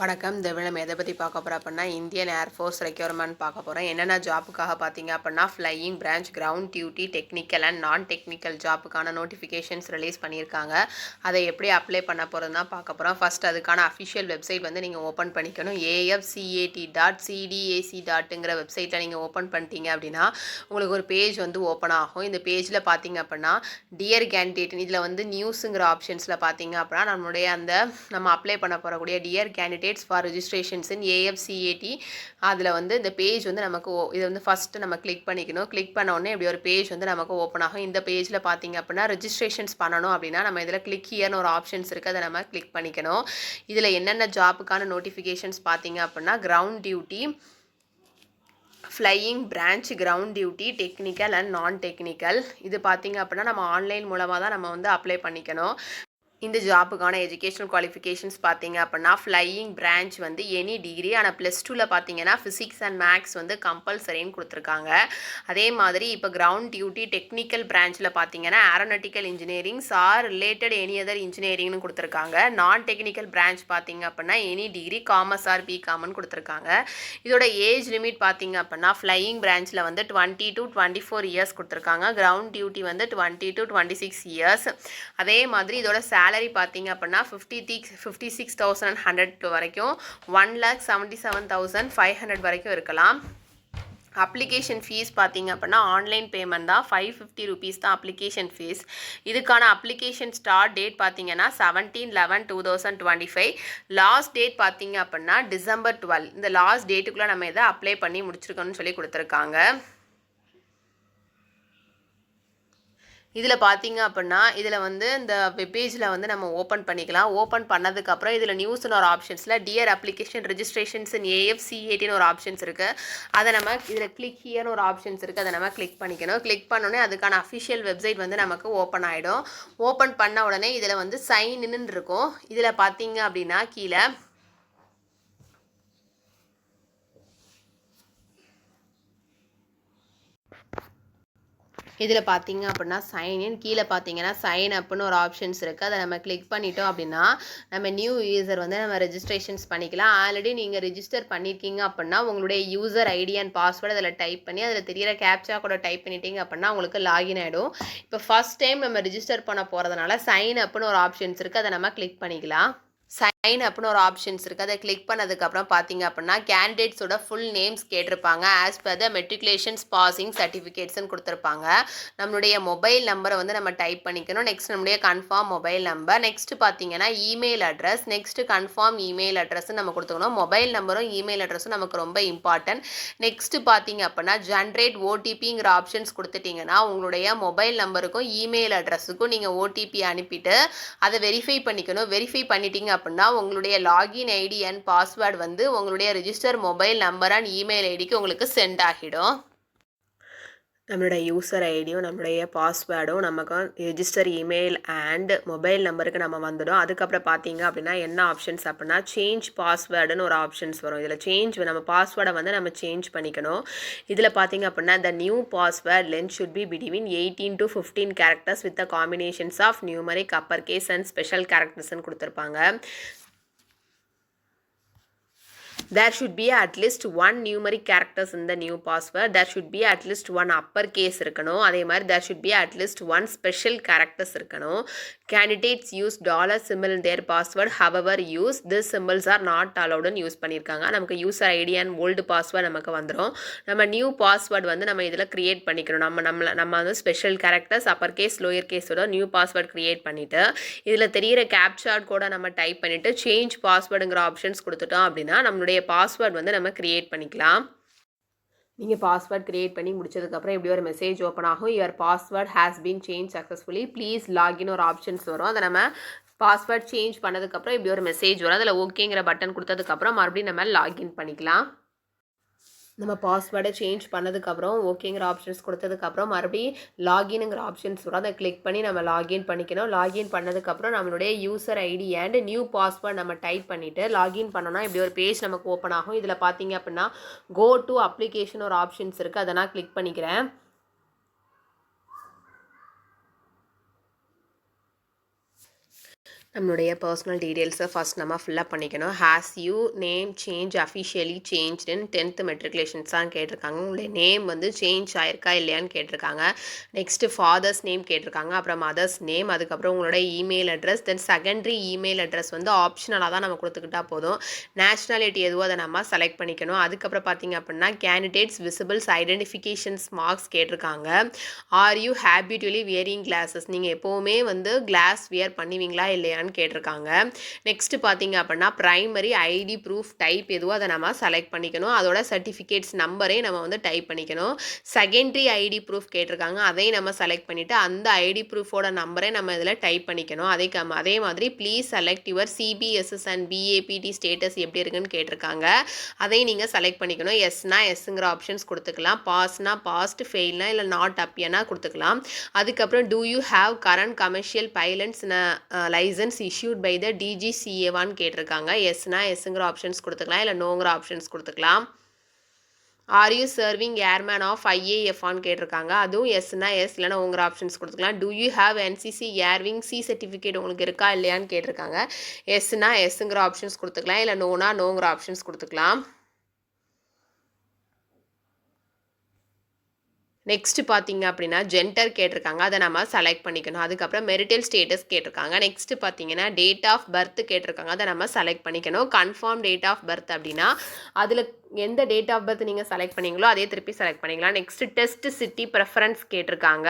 வணக்கம். இந்த நம்ம எதை பற்றி பார்க்க போகிறோம் அப்படின்னா இந்தியன் ஏர்ஃபோர்ஸ் ரெக்யூர்மெண்ட் பார்க்க போகிறோம் என்னென்ன ஜாப்புக்காக பார்த்தீங்க அப்படின்னா flying branch ground duty technical and non technical ஜாப்புக்கான notifications release பண்ணியிருக்காங்க. அதை எப்படி அப்ளை பண்ண போகிறதுனா பார்க்க போகிறோம் ஃபஸ்ட் அதுக்கான அஃபிஷியல் வெப்சைட் வந்து நீங்கள் ஓப்பன் பண்ணிக்கணும். ஏஎஃப்சிஏடி டாட் சிடிஏசி டாட்டுங்கிற வெப்சைட்டில் நீங்கள் ஓப்பன் பண்ணிட்டீங்க அப்படின்னா உங்களுக்கு ஒரு பேஜ் வந்து ஓப்பன் ஆகும். இந்த பேஜில் பார்த்தீங்க அப்படின்னா டியர் கேண்டிடேட் இதில் வந்து நியூஸுங்கிற ஆப்ஷன்ஸில் பார்த்தீங்க அப்படின்னா நம்மளுடைய அந்த நம்ம அப்ளை பண்ண போகக்கூடிய dear candidates for registrations in AFCAT அதில் வந்து இந்த பேஜ் வந்து நமக்கு ஓ- இது வந்து ஃபஸ்ட்டு நம்ம கிளிக் பண்ணிக்கணும். கிளிக் பண்ண உடனே இப்படி ஒரு பேஜ் வந்து நமக்கு ஓப்பன் ஆகும். இந்த பேஜில் பார்த்தீங்க அப்படின்னா ரிஜிஸ்ட்ரேஷன்ஸ் பண்ணணும் அப்படின்னா நம்ம இதில் கிளிக் ஹியர்னு ஒரு ஆப்ஷன்ஸ் இருக்குது அதை நம்ம கிளிக் பண்ணிக்கணும். இதில் என்னென்ன ஜாப்புக்கான நோட்டிஃபிகேஷன்ஸ் பார்த்தீங்க அப்படின்னா ground duty flying branch ground duty technical and non technical இது பார்த்திங்க அப்படின்னா நம்ம ஆன்லைன் மூலமாக தான் நம்ம வந்து அப்ளை பண்ணிக்கணும். இந்த ஜாப்புக்கான எஜுகேஷனல் குவாலிஃபிகேஷன்ஸ் பார்த்தீங்க அப்படின்னா ஃப்ளையிங் பிரான்ச் வந்து எனி டிகிரி ஆனால் ப்ளஸ் டூவில் பார்த்தீங்கன்னா ஃபிசிக்ஸ் அண்ட் மேக்ஸ் வந்து கம்பல்சரின்னு கொடுத்துருக்காங்க. அதே மாதிரி இப்போ கிரவுண்ட் டியூட்டி டெக்னிக்கல் பிரான்ச்சில் பார்த்தீங்கன்னா aeronautical engineering or related any other இன்ஜினியரிங்னு கொடுத்துருக்காங்க. நான் டெக்னிக்கல் பிரான்ச் பார்த்தீங்க அப்படின்னா எனி டிகிரி காமர்ஸ் ஆர் பிகாம்னு கொடுத்துருக்காங்க. இதோட ஏஜ் லிமிட் பார்த்தீங்க அப்படின்னா ஃப்ளையிங் பிரான்ச்சில் வந்து twenty two twenty four years கொடுத்துருக்காங்க. கிரவுண்ட் டியூட்டி வந்து twenty two twenty six years அதே மாதிரி இதோட சேலரி சேலரி பார்த்தீங்க அப்படின்னா fifty six fifty six thousand hundred வரைக்கும் one lakh seventy seven thousand five hundred வரைக்கும் இருக்கலாம். அப்ளிகேஷன் ஃபீஸ் பார்த்தீங்க அப்படின்னா ஆன்லைன் பேமெண்ட் தான். ஃபைவ் ஃபிஃப்டி ருபீஸ் தான் அப்ளிகேஷன் ஃபீஸ் இதுக்கான அப்ளிகேஷன் ஸ்டார்ட் டேட் பார்த்தீங்கன்னா seventeen eleven two thousand twenty five last date பார்த்தீங்க அப்படின்னா டிசம்பர் டுவெல் இந்த லாஸ்ட் டேட்டுக்குள்ளே நம்ம இதை அப்ளை பண்ணி முடிச்சிருக்கோம்னு சொல்லி கொடுத்துருக்காங்க. இதில் பார்த்தீங்க அப்படின்னா இதில் வந்து இந்த வெப்பேஜில் வந்து நம்ம ஓப்பன் பண்ணிக்கலாம். ஓப்பன் பண்ணதுக்கப்புறம் இதில் நியூஸ்னு ஒரு ஆப்ஷன்ஸில் டியர் அப்ளிகேஷன் ரிஜிஸ்ட்ரேஷன்ஸ் இன் ஏஎஃப்சிஏடின்னு ஒரு ஆப்ஷன்ஸ் இருக்குது அதை நம்ம இதில் கிளிக் ஹியர்னு ஒரு ஆப்ஷன்ஸ் இருக்குது அதை நம்ம கிளிக் பண்ணிக்கணும். கிளிக் பண்ணோடனே அதுக்கான அஃபிஷியல் வெப்சைட் வந்து நமக்கு ஓப்பன் ஆகிடும் ஓப்பன் பண்ண உடனே இதில் வந்து சைன் இன்னு இருக்கும். இதில் பார்த்தீங்க அப்படின்னா கீழே இதில் பார்த்தீங்க அப்படின்னா சைன் இன் கீழே பார்த்தீங்கன்னா சைன் அப்னு ஒரு ஆப்ஷன்ஸ் இருக்குது அதை நம்ம கிளிக் பண்ணிட்டோம் அப்படின்னா நம்ம நியூ யூசர் வந்து நம்ம ரெஜிஸ்ட்ரேஷன்ஸ் பண்ணிக்கலாம். ஆல்ரெடி நீங்கள் ரிஜிஸ்டர் பண்ணியிருக்கீங்க அப்படின்னா உங்களுடைய யூசர் ஐடி அண்ட் பாஸ்வேர்டு அதில் டைப் பண்ணி அதில் தெரியிற கேப்சா கூட டைப் பண்ணிட்டீங்க அப்படின்னா உங்களுக்கு லாகின் ஆகிடும் இப்போ ஃபஸ்ட் டைம் நம்ம ரிஜிஸ்டர் பண்ண போகிறதுனால சைன் அப்னு ஒரு ஆப்ஷன்ஸ் இருக்குது அதை நம்ம கிளிக் பண்ணிக்கலாம். சைன் அப்னு ஒரு ஆப்ஷன்ஸ் இருக்குது அதை கிளிக் பண்ணதுக்கப்புறம் பார்த்தீங்க அப்படின்னா கேண்டிடேட்ஸோட ஃபுல் நேம்ஸ் கேட்டிருப்பாங்க. As per the matriculations passing சர்டிஃபிகேட்ஸ்னு கொடுத்துருப்பாங்க. நம்மளுடைய மொபைல் நம்பரை வந்து நம்ம டைப் பண்ணிக்கணும். நெக்ஸ்ட் நம்மளுடைய கன்ஃபார்ம் மொபைல் நம்பர் நெக்ஸ்ட் பார்த்தீங்கன்னா email address next confirm email address நம்ம கொடுத்துக்கணும். மொபைல் நம்பரும் இமெயில் அட்ரஸும் நமக்கு ரொம்ப இம்பார்ட்டன்ட் நெக்ஸ்ட் பார்த்தீங்க அப்படின்னா ஜென்ரேட் ஓடிபிங்கிற ஆப்ஷன்ஸ் கொடுத்துட்டிங்கன்னா உங்களுடைய மொபைல் நம்பருக்கும் இமெயில் அட்ரஸுக்கும் நீங்கள் ஓடிபி அனுப்பிட்டு அதை வெரிஃபை பண்ணிக்கணும். வெரிஃபை பண்ணிட்டீங்க அப்படின்னா உங்களுடைய லாகின் ஐடி அண்ட் பாஸ்வேர்டு வந்து உங்களுடைய register mobile number and email ஐடிக்கு உங்களுக்கு சென்ட் ஆகிடும். நம்மளுடைய யூசர் ஐடியும் நம்மளுடைய பாஸ்வேர்டும் நமக்கு ரிஜிஸ்டர் இமெயில் அண்ட் மொபைல் நம்பருக்கு நம்ம வந்துடும். அதுக்கப்புறம் பார்த்தீங்க அப்படின்னா என்ன ஆப்ஷன்ஸ் அப்படின்னா சேஞ்ச் பாஸ்வேர்டுன்னு ஒரு ஆப்ஷன்ஸ் வரும். இதில் சேஞ்ச் நம்ம பாஸ்வேர்டை வந்து நம்ம சேஞ்ச் பண்ணிக்கணும். இதில் பார்த்தீங்க அப்படின்னா the new password length should be between eighteen to fifteen characters with the combinations of numeric upper case and special கேரக்டர்ஸ்ன்னு கொடுத்துருப்பாங்க. There should be at least one numeric characters in the new password there should be at least one upper case இருக்கணும் அதே மாதிரி there should be at least one special characters இருக்கணும் candidates use dollar symbol in their password however use these symbols are not allowed ன்னு use பண்ணியிருக்காங்க நமக்கு user ID and old password நமக்கு வந்துடும் நம்ம நியூ பாஸ்வேர்டு வந்து நம்ம இதில் கிரியேட் பண்ணிக்கணும் நம்ம நம்மள நம்ம வந்து special characters upper case lower கேஸோட நியூ பாஸ்வேர்ட் கிரியேட் பண்ணிவிட்டு இதில் தெரியிற கேப்சார்ட் கூட நம்ம டைப் பண்ணிவிட்டு சேஞ்ச் பாஸ்வேர்டுங்கிற ஆப்ஷன்ஸ் கொடுத்துட்டோம் அப்படின்னா நம்மளுடைய பாஸ்வேர்ட் வந்து நம்ம க்ரியேட் பண்ணிக்கலாம். நீங்கள் பாஸ்வேர்ட் க்ரியேட் பண்ணி முடிச்சதுக்கப்புறம் இப்படி ஒரு மெசேஜ் ஓப்பன் ஆகும்? Your password has been change successfully please login ஒரு ஆப்ஷன்ஸ் வரும். அதை நம்ம பாஸ்வேர்ட் சேஞ்ச் பண்ணதுக்கப்புறம் இப்படி ஒரு மெசேஜ் வரும்? அதில் ஓகேங்கிற பட்டன் கொடுத்ததுக்கப்புறம் மறுபடியும் நம்ம லாகின் பண்ணிக்கலாம். நம்ம பாஸ்வேர்டை சேஞ்ச் பண்ணதுக்கப்புறம் ஓகேங்கிற ஆப்ஷன்ஸ் கொடுத்ததுக்கப்புறம் மறுபடியும் லாகின்ங்கிற ஆப்ஷன்ஸ் வரும் அதை கிளிக் பண்ணி நம்ம லாகின் பண்ணிக்கணும். லாகின் பண்ணதுக்கப்புறம் நம்மளுடைய user ID and new password நம்ம டைப் பண்ணிவிட்டு லாகின் பண்ணோன்னா இப்படி ஒரு பேஜ் நமக்கு ஓப்பன் ஆகும். இதில் பார்த்தீங்க அப்படின்னா கோ டு அப்ளிகேஷன் ஒரு ஆப்ஷன்ஸ் இருக்குது அதை நான் கிளிக் பண்ணிக்கிறேன். நம்மளுடைய பர்சனல் டீட்டெயில்ஸை ஃபஸ்ட் நம்ம ஃபில்லப் பண்ணிக்கணும். Has you name change officially சேஞ்ச்டுன்னு tenth matriculations தான் கேட்டிருக்காங்க. உங்களுடைய நேம் வந்து சேஞ்ச் ஆயிருக்கா இல்லையான்னு கேட்டிருக்காங்க. நெக்ஸ்ட்டு ஃபாதர்ஸ் நேம் கேட்டிருக்காங்க. அப்புறம் மதர்ஸ் நேம் அதுக்கப்புறம் உங்களோட email address then secondary email address வந்து ஆப்ஷனலாக தான் நம்ம கொடுத்துக்கிட்டா போதும். நேஷ்னாலிட்டி எதுவோ அதை நம்ம செலக்ட் பண்ணிக்கணும். அதுக்கப்புறம் பார்த்தீங்க அப்படின்னா கேண்டிடேட்ஸ் விசிபிள்ஸ் ஐடென்டிஃபிகேஷன்ஸ் மார்க்ஸ் கேட்டிருக்காங்க. Are you habitually wearing glasses நீங்கள் எப்போவுமே வந்து கிளாஸ் வியர் பண்ணுவீங்களா இல்லையான்னு கேட்டிருக்காங்க. நெக்ஸ்ட் பார்த்தீங்க அப்படின்னா ப்ரைமரி ஐடி ப்ரூஃப் டைப் எதுவோ அதை நம்ம செலக்ட் பண்ணிக்கணும். அதோட சர்டிஃபிகேட்ஸ் நம்பரே நம்ம வந்து டைப் பண்ணிக்கணும். செகண்டரி ஐடி ப்ரூஃப் கேட்டிருக்காங்க. அதையும் நம்ம செலக்ட் பண்ணிவிட்டு அந்த ஐடி ப்ரூஃபோட நம்பரே நம்ம இதில் டைப் பண்ணிக்கணும். அதே கம் அதே மாதிரி please select your CBSS and PABT status எப்படி இருக்குன்னு கேட்டிருக்காங்க. அதையும் நீங்கள் செலக்ட் பண்ணிக்கணும். எஸ்னா எஸ்ங்கிற ஆப்ஷன்ஸ் கொடுத்துக்கலாம். பாஸ்னா பாஸ்ட் ஃபெயில்னா இல்லை நாட் அப்பியனா கொடுத்துக்கலாம். அதுக்கப்புறம் do you have current commercial pilot licence issued by the டிஜிசிஏவான்னு கேட்டிருக்காங்க. எஸ்னா எஸ்ங்கிற ஆப்ஷன்ஸ் கொடுத்துக்கலாம். இல்லை நோங்கிற ஆப்ஷன்ஸ் கொடுத்துக்கலாம். Are you serving airman of ஐஏஎஃப்ஆன்னு கேட்டிருக்காங்க. அதுவும் எஸ்னா எஸ் இல்லைனா உங்கள் ஆப்ஷன்ஸ் கொடுத்துக்கலாம். Do you have NCC air wing C certificate உங்களுக்கு இருக்கா இல்லையான்னு கேட்டிருக்காங்க. எஸ்னா எஸ்ங்கிற ஆப்ஷன்ஸ் கொடுத்துக்கலாம். இல்லை நோனா நோங்கிற ஆப்ஷன்ஸ் கொடுத்துக்கலாம். நெக்ஸ்ட்டு பார்த்தீங்க அப்படின்னா ஜென்டர் கேட்டிருக்காங்க. அதை நம்ம செலக்ட் பண்ணிக்கணும். அதுக்கப்புறம் மெரிட்டல் ஸ்டேட்டஸ் கேட்டிருக்காங்க. நெக்ஸ்ட்டு பார்த்தீங்கன்னா டேட் ஆஃப் பர்த் கேட்டிருக்காங்க. அதை நம்ம செலக்ட் பண்ணிக்கணும். கன்ஃபார்ம் டேட் ஆஃப் பர்த் அப்படின்னா அதில் எந்த டேட் ஆஃப் பர்த் நீங்கள் செலக்ட் பண்ணீங்களோ அதே திருப்பி செலக்ட் பண்ணிக்கலாம். நெக்ஸ்ட்டு டெஸ்ட் சிட்டி ப்ரெஃபரன்ஸ் கேட்டிருக்காங்க.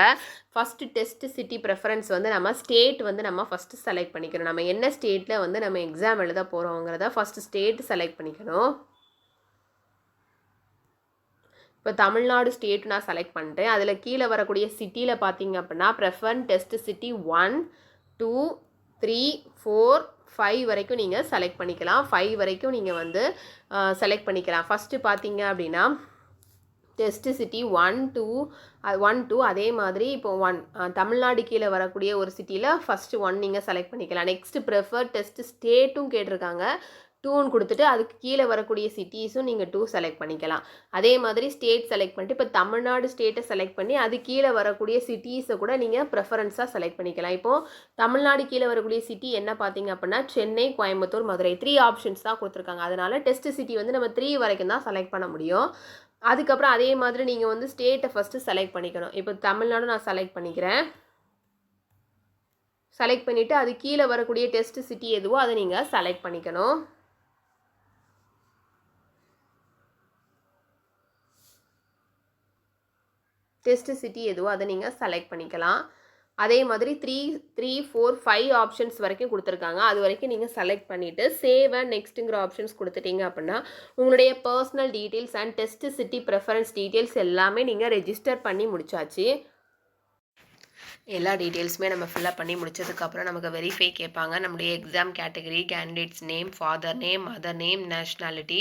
ஃபஸ்ட்டு டெஸ்ட் சிட்டி ப்ரெஃபரன்ஸ் வந்து நம்ம ஸ்டேட் வந்து நம்ம ஃபஸ்ட்டு செலக்ட் பண்ணிக்கணும். நம்ம என்ன ஸ்டேட்டில் வந்து நம்ம எக்ஸாம் எழுத போகிறோங்கிறத ஃபஸ்ட்டு ஸ்டேட் செலக்ட் பண்ணிக்கணும். இப்போ தமிழ்நாடு ஸ்டேட் நான் செலக்ட் பண்ணிட்டேன். அதில் கீழே வரக்கூடிய சிட்டியில் பார்த்தீங்க அப்படின்னா prefer test city one two three four five வரைக்கும் நீங்கள் செலக்ட் பண்ணிக்கலாம். ஃபைவ் வரைக்கும் நீங்கள் வந்து செலக்ட் பண்ணிக்கலாம். ஃபஸ்ட்டு பார்த்தீங்க அப்படின்னா test city one two one two அதே மாதிரி இப்போ ஒன் தமிழ்நாடு கீழே வரக்கூடிய ஒரு சிட்டியில் ஃபஸ்ட்டு ஒன் நீங்கள் செலக்ட் பண்ணிக்கலாம். நெக்ஸ்ட் ப்ரெஃபர் டெஸ்ட் ஸ்டேட்டும் கேட்டிருக்காங்க. டூன்னு கொடுத்துட்டு அதுக்கு கீழே வரக்கூடிய சிட்டிஸும் நீங்கள் டூ செலக்ட் பண்ணிக்கலாம். அதே மாதிரி ஸ்டேட் செலக்ட் பண்ணிட்டு இப்போ தமிழ்நாடு ஸ்டேட்டை செலக்ட் பண்ணி அது கீழே வரக்கூடிய சிட்டிஸை கூட நீங்கள் ப்ரெஃபரன்ஸாக செலக்ட் பண்ணிக்கலாம். இப்போது தமிழ்நாடு கீழே வரக்கூடிய சிட்டி என்ன பார்த்தீங்க அப்படின்னா சென்னை கோயம்புத்தூர் மதுரை. த்ரீ ஆப்ஷன்ஸ் தான் கொடுத்துருக்காங்க. அதனால் டெஸ்ட் சிட்டி வந்து நம்ம த்ரீ வரைக்கும் தான் செலக்ட் பண்ண முடியும். அதுக்கப்புறம் அதே மாதிரி நீங்கள் வந்து ஸ்டேட்டை ஃபஸ்ட்டு செலக்ட் பண்ணிக்கணும். இப்போ தமிழ்நாடு நான் செலக்ட் பண்ணிக்கிறேன். செலக்ட் பண்ணிவிட்டு அது கீழே வரக்கூடிய டெஸ்ட் சிட்டி எதுவோ அதை நீங்கள் செலக்ட் பண்ணிக்கணும். டெஸ்ட் சிட்டி எதுவோ அதை நீங்கள் செலக்ட் பண்ணிக்கலாம். அதே மாதிரி three three four five options வரைக்கும் கொடுத்துருக்காங்க. அது வரைக்கும் நீங்கள் செலக்ட் பண்ணிவிட்டு சேவ் அண்ட் நெக்ஸ்ட்டுங்கிற ஆப்ஷன்ஸ் கொடுத்துட்டீங்க அப்படின்னா உங்களுடைய personal details and test city preference details எல்லாமே நீங்கள் ரெஜிஸ்டர் பண்ணி முடிச்சாச்சு. எல்லா டீட்டெயில்ஸுமே நம்ம ஃபில்அப் பண்ணி முடிச்சதுக்கப்புறம் நமக்கு வெரிஃபை கேட்பாங்க. நம்முடைய exam category candidates name father name mother name nationality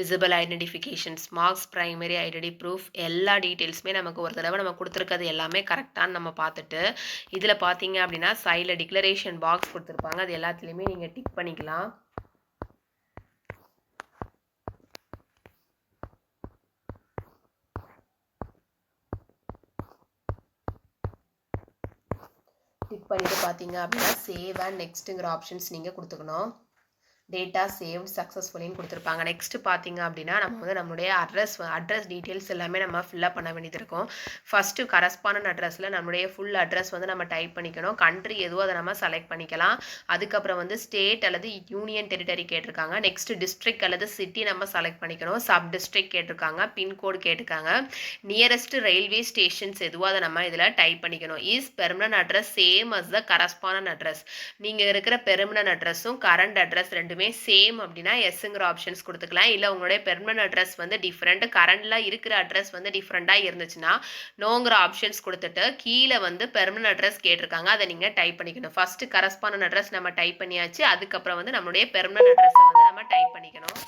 visible identifications marks primary identity proof எல்லா டீட்டெயில்ஸுமே நமக்கு ஒரு தடவை நம்ம கொடுத்துருக்கிறது எல்லாமே கரெக்டானு நம்ம பார்த்துட்டு இதில் பார்த்தீங்க அப்படின்னா சைடில் டிக்ளரேஷன் பாக்ஸ் கொடுத்துருப்பாங்க. அது எல்லாத்துலேயுமே நீங்கள் டிக் பண்ணிக்கலாம். கிளிக் பண்ணிவிட்டு பார்த்தீங்க அப்படின்னா சேவ் அண்ட் நெக்ஸ்ட்டுங்கிற ஆப்ஷன்ஸ் நீங்கள் கொடுத்துக்கணும். டேட்டா சேவ் சக்ஸஸ்ஃபுல்லின்னு கொடுத்துருப்பாங்க. நெக்ஸ்ட் பார்த்தீங்க அப்படின்னா நம்ம வந்து நம்மளுடைய அட்ரஸ் அட்ரஸ் டீட்டெயில்ஸ் எல்லாமே நம்ம ஃபில்லப் பண்ண வேண்டியது இருக்கும். ஃபஸ்ட்டு கரஸ்பாண்டன்ட் அட்ரஸில் நம்மளுடைய ஃபுல் அட்ரஸ் வந்து நம்ம டைப் பண்ணிக்கணும். கண்ட்ரி எதுவோ அதை நம்ம செலக்ட் பண்ணிக்கலாம். அதுக்கப்புறம் வந்து ஸ்டேட் அல்லது யூனியன் டெரிட்டரி கேட்டிருக்காங்க. நெக்ஸ்ட் டிஸ்ட்ரிக் அல்லது சிட்டி நம்ம செலக்ட் பண்ணிக்கணும். சப் டிஸ்ட்ரிக்ட் கேட்டிருக்காங்க. பின்கோடு கேட்டிருக்காங்க. நியரஸ்ட் ரயில்வே ஸ்டேஷன்ஸ் எதுவோ அதை நம்ம இதில் டைப் பண்ணிக்கணும். Is permanent address same as the correspondent address நீங்கள் இருக்கிற பெர்மனன்ட் அட்ரஸும் கரண்ட் அட்ரஸ் ரெண்டுமே சேம் அப்படின்னா எஸ்ங்கிற ஆப்ஷன்ஸ் கொடுத்துக்கலாம். இல்லை உங்களுடைய பெர்மனன்ட் அட்ரஸ் வந்து டிஃப்ரெண்ட் கரண்டில் இருக்கிற அட்ரஸ் வந்து டிஃப்ரெண்ட்டாக இருந்துச்சுன்னா நோங்கிற ஆப்ஷன்ஸ் கொடுத்துட்டு கீழே வந்து பெர்மனன்ட் அட்ரஸ் கேட்டிருக்காங்க. அதை நீங்கள் டைப் பண்ணிக்கணும். ஃபஸ்ட்டு கரஸ்பாண்டன்ட் அட்ரஸ் நம்ம டைப் பண்ணியாச்சு. அதுக்கப்புறம் வந்து நம்மளுடைய பெர்மனன்ட் அட்ரஸை வந்து நம்ம டைப் பண்ணிக்கணும்.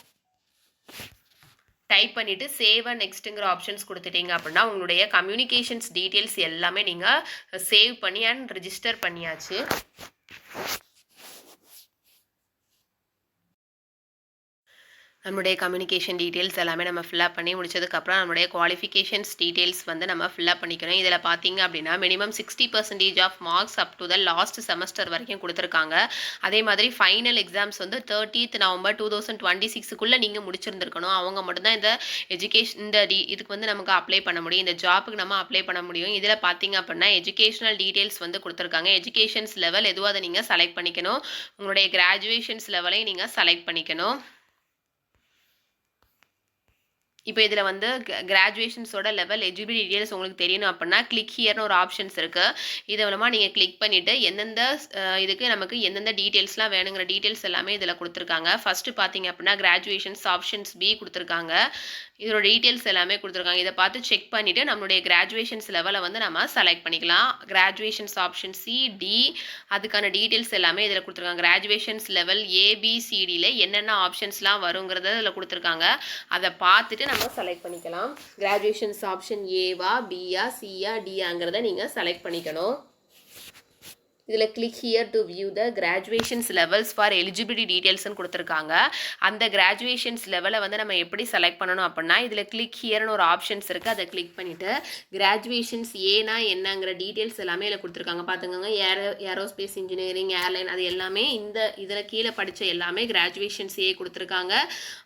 டைப் பண்ணிவிட்டு சேவ் அண்ட் நெக்ஸ்ட்டுங்கிற ஆப்ஷன்ஸ் கொடுத்துட்டீங்க அப்படின்னா உங்களுடைய கம்யூனிகேஷன்ஸ் டீட்டெயில்ஸ் எல்லாமே நீங்கள் சேவ் பண்ணி அண்ட் ரிஜிஸ்டர் பண்ணியாச்சு. நம்மளுடைய கம்யூனிகேஷன் டீட்டெயில்ஸ் எல்லாமே நம்ம ஃபில்அப் பண்ணி முடிச்சதுக்கப்புறம் நம்மளுடைய குவாலிஃபிகேஷன்ஸ் டீட்டெயில்ஸ் வந்து நம்ம ஃபில்அப் பண்ணிக்கணும். இதில் பார்த்தீங்க அப்படின்னா minimum sixty percentage of marks up to the last semester வரைக்கும் கொடுத்துருக்காங்க. அதே மாதிரி ஃபைனல் எக்ஸாம்ஸ் வந்து thirtieth November two thousand twenty சிக்ஸுக்குள்ளே நீங்கள் முடிச்சிருந்துருக்கணும். அவங்க மட்டும்தான் இந்த எஜுகேஷன் இந்த டி இதுக்கு வந்து நமக்கு அப்ளை பண்ண முடியும். இந்த ஜாப்புக்கு நம்ம அப்ளை பண்ண முடியும். இதில் பார்த்தீங்க அப்படின்னா எஜுகேஷனல் டீட்டெயில்ஸ் வந்து கொடுத்துருக்காங்க. எஜுகேஷன்ஸ் லெவல் எதுவும் அதை நீங்கள் செலக்ட் பண்ணிக்கணும். உங்களுடைய கிராஜுவேஷன்ஸ் லெவலையும் நீங்கள் செலக்ட் பண்ணிக்கணும். இப்போ இதில் வந்து கிராஜுவேஷன்ஸோட லெவல் எஜிபிலிட்டி டீட்டெயில்ஸ் உங்களுக்கு தெரியணும் அப்படின்னா கிளிக் ஹியர்னு ஒரு ஆப்ஷன்ஸ் இருக்குது இது மூலமாக நீங்கள் கிளிக் பண்ணிவிட்டு எந்தெந்த இதுக்கு நமக்கு எந்தெந்த டீட்டெயில்ஸ்லாம் வேணுங்கிற டீட்டெயில்ஸ் எல்லாமே இதில் கொடுத்துருக்காங்க. ஃபஸ்ட்டு பார்த்தீங்க அப்படின்னா கிராஜுவேஷன்ஸ் ஆப்ஷன்ஸ் பி கொடுத்துருக்காங்க. இதோட டீட்டெயில்ஸ் எல்லாமே கொடுத்துருக்காங்க. இதை பார்த்து செக் பண்ணிவிட்டு நம்மளுடைய கிராஜுவேஷன்ஸ் லெவலை வந்து நம்ம செலக்ட் பண்ணிக்கலாம். கிராஜுவேஷன்ஸ் ஆப்ஷன் சி டி அதுக்கான டீட்டெயில்ஸ் எல்லாமே இதில் கொடுத்துருக்காங்க. கிராஜுவேஷன்ஸ் லெவல் ஏபிசிடியில் என்னென்ன ஆப்ஷன்ஸ்லாம் வருங்கிறத இதில் கொடுத்துருக்காங்க. அதை பார்த்துட்டு நம்ம செலக்ட் பண்ணிக்கலாம். கிராஜுவேஷன்ஸ் ஆப்ஷன் ஏவா பிஆ சிஆ டிஆங்கிறத நீங்கள் செலக்ட் பண்ணிக்கணும். இதில் click here to view the graduations levels for eligibility டீட்டெயில்ஸ்னு கொடுத்துருக்காங்க. அந்த கிராஜுவேஷன்ஸ் லெவலை வந்து நம்ம எப்படி செலக்ட் பண்ணணும் அப்படின்னா இதில் கிளிக் ஹியர்னு ஒரு ஆப்ஷன்ஸ் இருக்குது அதை கிளிக் பண்ணிவிட்டு கிராஜுவேஷன்ஸ் ஏனா என்னங்கிற டீட்டெயில்ஸ் எல்லாமே இதில் கொடுத்துருக்காங்க. பார்த்துக்கோங்க ஏரோ ஏரோஸ்பேஸ் இன்ஜினியரிங் ஏர்லைன் அது எல்லாமே இந்த இதில் கீழே படித்த எல்லாமே கிராஜுவேஷன்ஸ் ஏ கொடுத்துருக்காங்க.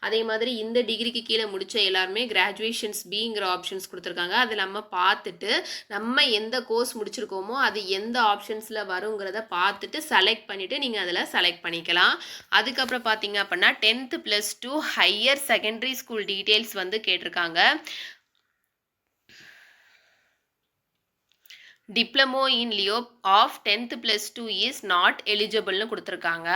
அதே மாதிரி இந்த டிகிரிக்கு கீழே முடித்த எல்லாருமே கிராஜுவேஷன்ஸ் பிங்கிற ஆப்ஷன்ஸ் கொடுத்துருக்காங்க. அது நம்ம பார்த்துட்டு நம்ம எந்த கோர்ஸ் முடிச்சிருக்கோமோ அது எந்த ஆப்ஷன்ஸில் வரும் வருங்கிறத பார்த்துட்டு செலக்ட் பண்ணிவிட்டு நீங்கள் அதில் செலக்ட் பண்ணிக்கலாம். அதுக்கப்புறம் பார்த்தீங்க அப்படின்னா tenth plus two higher secondary school details வந்து கேட்டிருக்காங்க. Diploma in lieu of tenth plus two is not எலிஜிபிள்னு கொடுத்துருக்காங்க.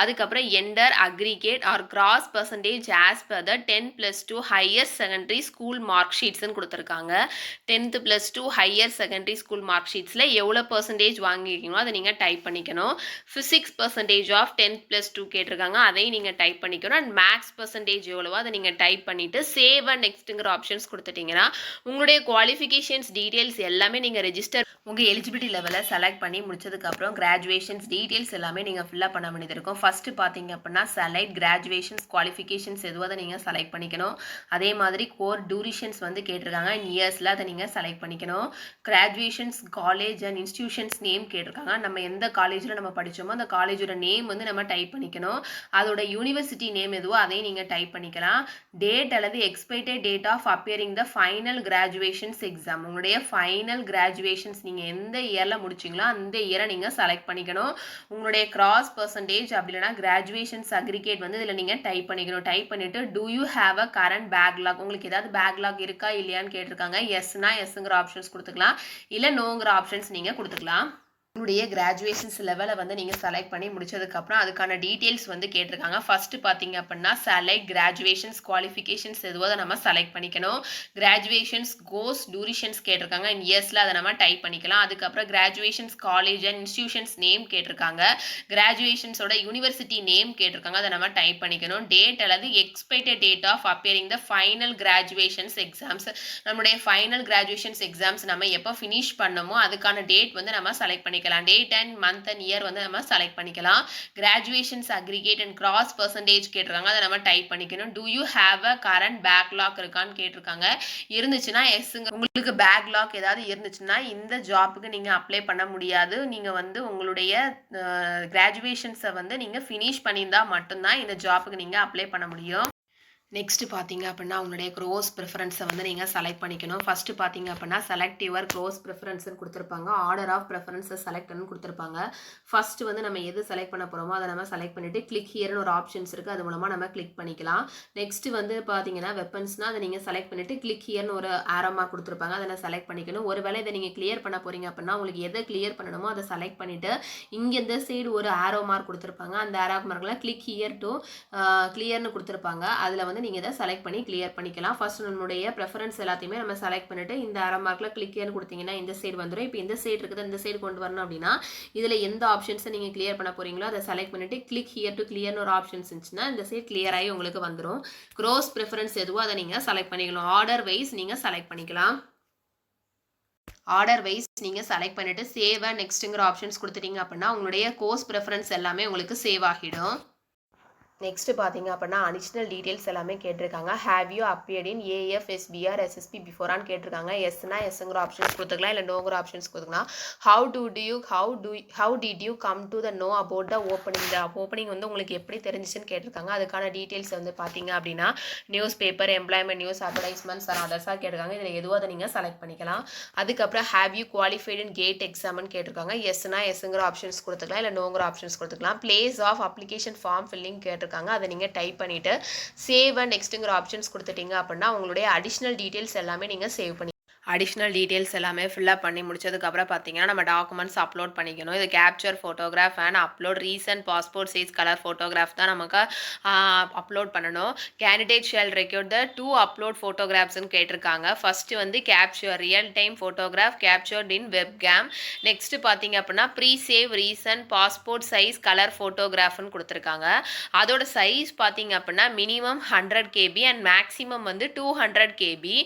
அதுக்கப்புறம் enter aggregate or gross percentage as per the ten plus two higher secondary school mark ஷீட்ஸ்னு கொடுத்துருக்காங்க. Tenth plus two higher secondary school mark ஷீட்ஸில் எவ்வளோ percentage வாங்கியிருக்கீங்களோ அதை நீங்கள் type பண்ணிக்கணும். Physics percentage of tenth plus two கேட்டிருக்காங்க. அதையும் நீங்கள் டைப் பண்ணிக்கணும். அண்ட் மேக்ஸ் பர்சன்டேஜ் எவ்வளவோ அதை நீங்கள் டைப் பண்ணிவிட்டு சேவ் அண்ட் நெக்ஸ்ட்டுங்கிற ஆப்ஷன்ஸ் கொடுத்துட்டீங்கன்னா உங்களுடைய குவாலிஃபிகேஷன்ஸ் டீட்டெயில்ஸ் எல்லாமே நீங்கள் ரெஜிஸ்டர் உங்கள் எலிஜிபிலிட்டி லெவலை செலக்ட் பண்ணி முடிச்சதுக்கப்புறம் கிராஜுவேஷன்ஸ் டீட்டெயில்ஸ் எல்லாமே நீங்கள் ஃபில்அப் பண்ண வேண்டியது இருக்கும். ஃபஸ்ட்டு பார்த்தீங்க அப்படின்னா செலக்ட் கிராஜுவேஷன்ஸ் குவாலிஃபிகேஷன்ஸ் எதுவாக நீங்கள் செலக்ட் பண்ணிக்கணும். அதே மாதிரி கோர் டூரிஷன்ஸ் வந்து கேட்டிருக்காங்க. இன் இயர்ஸில் அதை நீங்கள் செலக்ட் பண்ணிக்கணும். Graduations college and institutions name கேட்டிருக்காங்க. நம்ம எந்த காலேஜில் நம்ம படித்தோமோ அந்த காலேஜோட நேம் வந்து நம்ம டைப் பண்ணிக்கணும். அதோட யூனிவர்சிட்டி நேம் எதுவோ அதையும் நீங்கள் டைப் பண்ணிக்கலாம். டேட் அல்லது expected date of appearing the final graduations exam உங்களுடைய ஃபைனல் கிராஜுவேஷன்ஸ் நீங்கள் எந்த இயரில் முடிச்சிங்களோ அந்த இயரை நீங்கள் செலக்ட் பண்ணிக்கணும். உங்களுடைய கிராஸ் பர்சன்டேஜ் அப்படி இல்லைனா கிராஜுவேஷன்ஸ் அக்ரிகேட் வந்து இதில் நீங்கள் டைப் பண்ணிக்கணும். டைப் பண்ணிவிட்டு do you have a current backlog உங்களுக்கு ஏதாவது பேக்லாக் இருக்கா இல்லையான்னு கேட்டிருக்காங்க. எஸ்னா எஸ்ங்கிற ஆப்ஷன்ஸ் கொடுத்துக்கலாம். இல்லை நோங்கிற ஆப்ஷன்ஸ் நீங்கள் கொடுத்துக்கலாம். உங்களுடைய கிராஜுவேஷன்ஸ் லெவலை வந்து நீங்கள் செலக்ட் பண்ணி முடிச்சதுக்கப்புறம் அதுக்கான டீட்டெயில்ஸ் வந்து கேட்டிருக்காங்க. ஃபஸ்ட்டு பார்த்தீங்க அப்படின்னா செலக்ட் கிராஜுவேஷன்ஸ் குவாலிஃபிகேஷன்ஸ் எதுவோ அதை நம்ம செலக்ட் பண்ணிக்கணும். கிராஜுவேஷன்ஸ் கோர்ஸ் டூரிஷன்ஸ் கேட்டிருக்காங்க. இன் இயர்ஸில் அதை நம்ம டைப் பண்ணிக்கலாம். அதுக்கப்புறம் graduations college and institutions name கேட்டிருக்காங்க. கிராஜுவேஷன்ஸோட யூனிவர்சிட்டி நேம் கேட்டிருக்காங்க. அதை நம்ம டைப் பண்ணிக்கணும். டேட் அல்லது expected date of appearing the final graduations exams நம்மளுடைய ஃபைனல் கிராஜுவேஷன்ஸ் எக்ஸாம்ஸ் நம்ம எப்போ ஃபினிஷ் பண்ணமோ அதுக்கான டேட் வந்து நம்ம செலக்ட் பண்ணிக்கலாம். Date and month and year வந்து நம்ம செலக்ட் பண்ணிக்கலாம். Graduations aggregate and gross percentage கேட்டிருக்காங்க. அதை நம்ம டைப் பண்ணிக்கணும். Do you have a current backlog இருக்கான்னு கேட்டிருக்காங்க. இருந்துச்சுன்னா எஸ்ங்க உங்களுக்கு பேக்லாக் ஏதாவது இருந்துச்சுன்னா இந்த ஜாப்புக்கு நீங்கள் அப்ளை பண்ண முடியாது. நீங்கள் வந்து உங்களுடைய கிராஜுவேஷன்ஸை வந்து நீங்கள் ஃபினிஷ் பண்ணியிருந்தால் மட்டும்தான் இந்த ஜாப்புக்கு நீங்கள் அப்ளை பண்ண முடியும். நெக்ஸ்ட் பார்த்தீங்க அப்படின்னா உங்களுடைய க்ரோஸ் ப்ரிஃபரன்ஸை வந்து நீங்கள் செலக்ட் பண்ணிக்கணும். ஃபஸ்ட்டு பார்த்தீங்க அப்படின்னா செலக்ட் யுவர் க்ரோஸ் ப்ரிஃபரன்ஸ்னு கொடுத்துருப்பாங்க. ஆர்டர் ஆஃப் ப்ரிஃபரன்ஸை செலக்ட்னு கொடுத்துருப்பாங்க. ஃபஸ்ட்டு வந்து நம்ம எது செலக்ட் பண்ண போகிறோமோ அதை நம்ம செலக்ட் பண்ணிவிட்டு கிளிக் ஹியர்னு ஒரு ஆப்ஷன்ஸ் இருக்குது அது மூலமாக நம்ம கிளிக் பண்ணிக்கலாம். நெக்ஸ்ட்டு வந்து பார்த்தீங்கன்னா வெப்பன்ஸ்னால் அதை நீங்கள் செலக்ட் பண்ணிவிட்டு கிளிக் ஹியர்னு ஒரு ஆரமாக கொடுத்துருப்பாங்க. அதை நான் செலக்ட் பண்ணிக்கணும். ஒருவேளை இதை நீங்கள் கிளியர் பண்ண போகிறீங்க அப்படின்னா உங்களுக்கு எதை கிளியர் பண்ணணுமோ அதை செலக்ட் பண்ணிவிட்டு இங்கே இந்த சைடு ஒரு ஆரோ மார்க் கொடுத்துருப்பாங்க. அந்த ஆரோ மார்க்கில் கிளிக் ஹியர் டு கிளியர்னு கொடுத்துருப்பாங்க. அதில் வந்து நீங்கள் இதை செலக்ட் பண்ணி கிளியர் பண்ணிக்கலாம். ஃபர்ஸ்ட் நம்மளுடைய ப்ரெஃபரன்ஸ் எல்லாத்தையுமே நம்ம செலக்ட் பண்ணிட்டு இந்த அரை மார்க்கில் கிளிக்னு கொடுத்தீங்கன்னா இந்த சைடு வந்துடும் இப்போ இந்த சைடு இருக்குது இந்த சைடு கொண்டு வரணும் அப்படின்னா இதில் எந்த ஆப்ஷன்ஸை நீங்கள் கிளியர் பண்ண போகிறீங்களோ அதை செலக்ட் பண்ணிவிட்டு கிளிக் ஹியர் டு கிளியர்னு ஒரு ஆப்ஷன்ஸ் இருந்துச்சுன்னா இந்த சைடு கிளியர் ஆகி உங்களுக்கு வந்துடும் க்ரோஸ் ப்ரிஃபரன்ஸ் எதுவோ அதை நீங்கள் செலக்ட் பண்ணிக்கலாம். ஆர்டர் வைஸ் நீங்கள் செலக்ட் பண்ணிக்கலாம். ஆர்டர் வைஸ் நீங்கள் செலக்ட் பண்ணிவிட்டு சேவ் அண்ட் நெக்ஸ்ட்டுங்கிற ஆப்ஷன்ஸ் கொடுத்துட்டீங்க அப்படின்னா உங்களுடைய கோர்ஸ் ப்ரிஃபரன்ஸ் எல்லாமே உங்களுக்கு சேவ் ஆகிடும். நெக்ஸ்ட் பார்த்தீங்க அப்படின்னா அடிஷ்னல் டீட்டெயில்ஸ் எல்லாமே கேட்டிருக்காங்க. Have you appeared in AF SPR SSB பிஃபோரான்னு கேட்டிருக்காங்க. எஸ்னா எஸ்ங்கிற ஆப்ஷன்ஸ் கொடுத்துக்கலாம். இல்லை நோங்கிற ஆப்ஷன்ஸ் கொடுத்துக்கலாம் how to to you how to how did you come to the know about the opening the opening வந்து உங்களுக்கு எப்படி தெரிஞ்சிச்சுன்னு கேட்டிருக்காங்க. அதுக்கான டீட்டெயில்ஸ் வந்து பார்த்தீங்க அப்படின்னா news paper employment news advertisements அதர்ஸாக கேட்டிருக்காங்க. இதில் எதுவாக அதை நீங்கள் செலக்ட் பண்ணிக்கலாம். அதுக்கப்புறம் have you qualified in GATE எக்ஸாம்னு கேட்டிருக்காங்க. எஸ்னா எஸ்ங்கிற ஆப்ஷன்ஸ் கொடுத்துக்கலாம். இல்லை நோங்கிற ஆப்ஷன்ஸ் கொடுத்துக்கலாம். Place of application form filling கேட்டு கேட்டிருக்காங்க அதை நீங்கள் டைப் பண்ணிவிட்டு சேவ் அண்ட் நெக்ஸ்ட்டுங்கிற ஆப்ஷன்ஸ் கொடுத்துட்டீங்க அப்படின்னா உங்களுடைய அடிஷ்னல் டீட்டெயில்ஸ் எல்லாமே நீங்கள் சேவ் பண்ணி அடிஷ்னல் டீட்டெயில்ஸ் எல்லாமே ஃபில்அப் பண்ணி முடிச்சதுக்கப்புறம் பார்த்தீங்கன்னா நம்ம டாக்குமெண்ட்ஸ் அப்லோட் பண்ணிக்கணும். இது capture photograph and upload recent passport size colour photograph தான் நமக்கு அப்லோட் பண்ணணும். Candidate shall required the to upload ஃபோட்டோகிராஃப்ஸ்னு கேட்டிருக்காங்க. ஃபஸ்ட்டு வந்து capture real time photograph captured in webcam next பார்த்தீங்க அப்படின்னா pre save recent passport size colour ஃபோட்டோகிராஃப்னு கொடுத்துருக்காங்க. அதோட size பார்த்தீங்க அப்படின்னா minimum hundred KB and maximum வந்து two hundred KB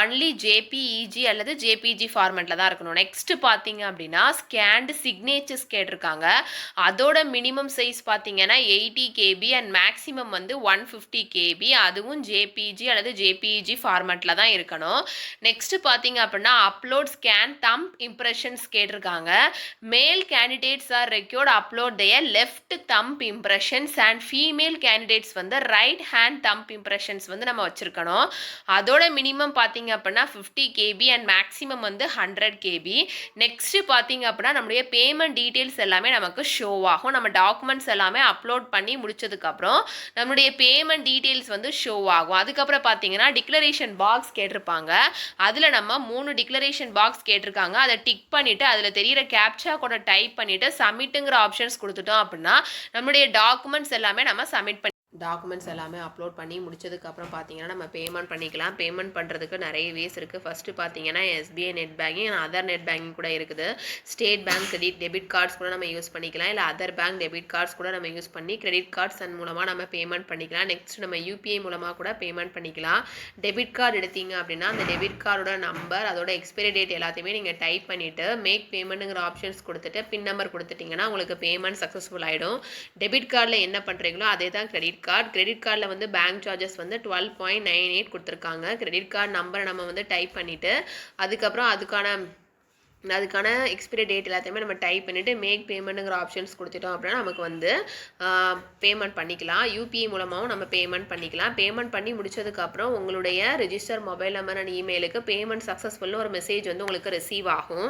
only JPEG அல்லது ஜேபிஜி ஃபார்மெட்டில் தான் இருக்கணும். நெக்ஸ்ட் பார்த்தீங்க அப்படின்னா ஸ்கேண்டு சிக்னேச்சர்ஸ் கேட்டிருக்காங்க. அதோட மினிமம் சைஸ் பார்த்தீங்கன்னா எயிட்டி கேபி அண்ட் மேக்ஸிமம் வந்து ஒன் ஃபிஃப்டி கேபி அதுவும் ஜேபிஜி அல்லது ஜேபிஇஜி ஃபார்மெட்டில் தான் இருக்கணும். நெக்ஸ்ட் பார்த்தீங்க அப்படின்னா அப்லோட் ஸ்கேன் தம்ப் இம்ப்ரெஷன்ஸ் கேட்டிருக்காங்க. Male candidates are required upload their left thumb impressions and female candidates வந்து ரைட் ஹேண்ட் தம்ப் இம்ப்ரெஷன்ஸ் வந்து நம்ம வச்சுருக்கணும். அதோட மினிமம் பார்த்தீங்க அப்படின்னா fifty KB KB and maximum வந்து ஹண்ட்ரட் கேபி நெக்ஸ்ட்டு பார்த்தீங்க அப்படின்னா நம்மளுடைய பேமெண்ட் டீட்டெயில்ஸ் எல்லாமே நமக்கு ஷோ ஆகும். நம்ம டாக்குமெண்ட்ஸ் எல்லாமே அப்லோட் பண்ணி முடிச்சதுக்கப்புறம் நம்மளுடைய பேமெண்ட் டீட்டெயில்ஸ் வந்து ஷோ ஆகும். அதுக்கப்புறம் பார்த்தீங்கன்னா டிக்ளரேஷன் பாக்ஸ் கேட்டிருப்பாங்க. அதில் நம்ம மூணு டிக்ளரேஷன் பாக்ஸ் கேட்டிருக்காங்க. அதை டிக் பண்ணிவிட்டு அதில் தெரியிற கேப்சா கூட டைப் பண்ணிவிட்டு சப்மிட்டுங்கிற ஆப்ஷன்ஸ் கொடுத்துட்டோம் அப்படின்னா நம்மளுடைய டாக்குமெண்ட்ஸ் எல்லாமே நம்ம சப்மிட் பண்ணி டாக்குமெண்ட்ஸ் எல்லாமே அப்லோட் பண்ணி முடிச்சதுக்கப்புறம் பார்த்தீங்கன்னா நம்ம பேமெண்ட் பண்ணிக்கலாம். பேமெண்ட் பண்ணுறதுக்கு நிறைய வேஸ் இருக்குது ஃபஸ்ட்டு பார்த்தீங்கன்னா SBI net banking other net banking கூட இருக்குது. State bank credit debit cards கூட நம்ம யூஸ் பண்ணிக்கலாம். இல்லை அதர் பேங்க் டெபிட் கார்ட்ஸ் கூட நம்ம யூஸ் பண்ணி கிரெடிட் கார்ட்ஸ் அண்ட் மூலமாக நம்ம பேமெண்ட் பண்ணிக்கலாம். நெக்ஸ்ட் நம்ம யூபிஐ மூலமாக கூட பேமெண்ட் பண்ணிக்கலாம். டெபிட் கார்டு எடுத்தீங்க அப்படின்னா அந்த டெபிட் கார்டோட நம்பர் அதோட எக்ஸ்பைரி டேட் எல்லாத்தையுமே நீங்கள் டைப் பண்ணிவிட்டு மேக் பேமெண்ட்டுங்கிற ஆப்ஷன்ஸ் கொடுத்துட்டு பின் நம்பர் கொடுத்துட்டிங்கன்னா உங்களுக்கு பேமெண்ட் சக்ஸஸ்ஃபுல் ஆகிடும் டெபிட் கார்டில் என்ன பண்ணுறீங்களோ அதே தான் கிரெடிட் கார்டு கிரெடிட் கார்டில் வந்து பேங்க் சார்ஜஸ் வந்து டுவெல் பாயிண்ட் நைன் எயிட் கொடுத்துருக்காங்க. கிரெடிட் கார்டு நம்பரை நம்ம வந்து டைப் பண்ணிவிட்டு அதுக்கப்புறம் அதுக்கான அதுக்கான எக்ஸ்பிரி டேட் எல்லாத்தையுமே நம்ம டைப் பண்ணிவிட்டு மேக் பேமெண்ட்டுங்கிற ஆப்ஷன்ஸ் கொடுத்துட்டோம் அப்படின்னா நமக்கு வந்து பேமெண்ட் பண்ணிக்கலாம். யூபிஐ மூலமாகவும் நம்ம பேமெண்ட் பண்ணிக்கலாம். பேமெண்ட் பண்ணி முடிச்சதுக்கப்புறம் உங்களுடைய ரிஜிஸ்டர் மொபைல் நம்பர் அண்ட் இமெயிலுக்கு பேமெண்ட் சக்ஸஸ்ஃபுல்னு ஒரு மெசேஜ் வந்து உங்களுக்கு ரிசீவ் ஆகும்.